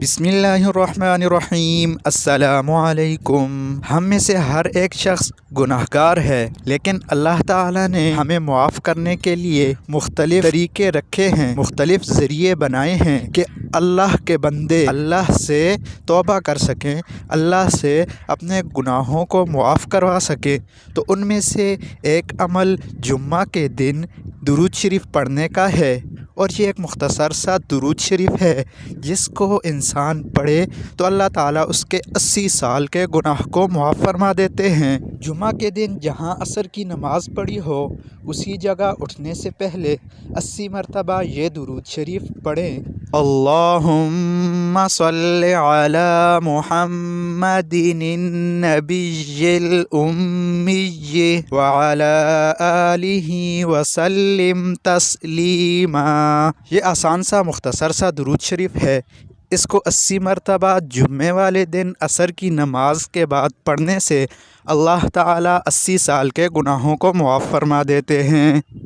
بسم اللہ الرحمن الرحیم السلام علیکم ہم میں سے ہر ایک شخص گناہ گار ہے، لیکن اللہ تعالیٰ نے ہمیں معاف کرنے کے لیے مختلف طریقے رکھے ہیں، مختلف ذریعے بنائے ہیں کہ اللہ کے بندے اللہ سے توبہ کر سکیں، اللہ سے اپنے گناہوں کو معاف کروا سکیں۔ تو ان میں سے ایک عمل جمعہ کے دن درود شریف پڑھنے کا ہے۔ اور یہ ایک مختصر سا درود شریف ہے، جس کو انسان پڑھے تو اللہ تعالیٰ اس کے اسی سال کے گناہ کو معاف فرما دیتے ہیں۔ جمعہ کے دن جہاں عصر کی نماز پڑھی ہو، اسی جگہ اٹھنے سے پہلے اسی مرتبہ یہ درود شریف پڑھیں۔ اللہم صلی علی محمد النبی الامی وعلی آلہ وسلم تسلیما۔ یہ آسان سا مختصر سا درود شریف ہے۔ اس کو اسی مرتبہ جمعے والے دن عصر کی نماز کے بعد پڑھنے سے اللہ تعالیٰ اسی سال کے گناہوں کو معاف فرما دیتے ہیں۔